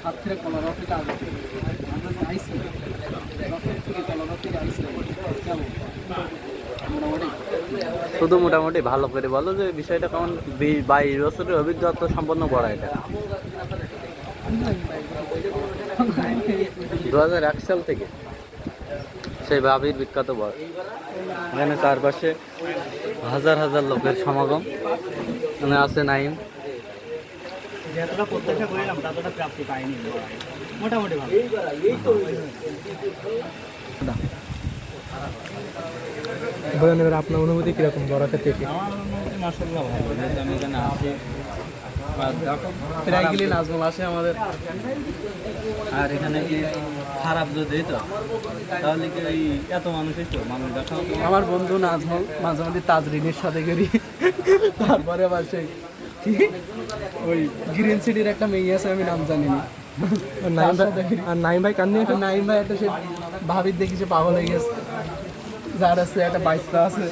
সাতক্ষীরা আগে আমরা যে থেকে শুধু মোটামুটি ভালো করে বলো যে বিষয়টা কেমন? বাইশ বছরের অভিজ্ঞতা সম্পন্ন করা এটা। দু হাজার এক সাল থেকে সেই ভাবির বিখ্যাত বর এখানে চারপাশে হাজার হাজার লোকের সমাগম। এখানে আছে নাইম যতটা প্রত্যাশা ততটা প্রাপ্তি পাইনি। মোটামুটি ভালো। বলেন এবার আপনার অনুভূতি কীরকম বরাতের থেকে? আমার অনুভূতি মাসাল্লাহ ভালো। আমি এখানে আসি আর দেখো প্রায় গেলে নাজমুল আসে আমাদের। আর এখানে কি খারাপ যদি তো তাহলে কি এই এত মানুষই তো মানুষ দেখাও তো আমার বন্ধু নাজমুল মাঝে মাঝে তাজরিনের সাথে করি তারপরে আবার সেই কি? ওই গ্রিন সিটির একটা মেয়ে আছে আমি নাম জানি না আর নাইম ভাই আর নাইম ভাই কান্দি একটা নাইম ভাই একটা সে ভাবির দেখি সে পাগল হয়ে গেছে। যার আছে একটা বাইশটা আছে।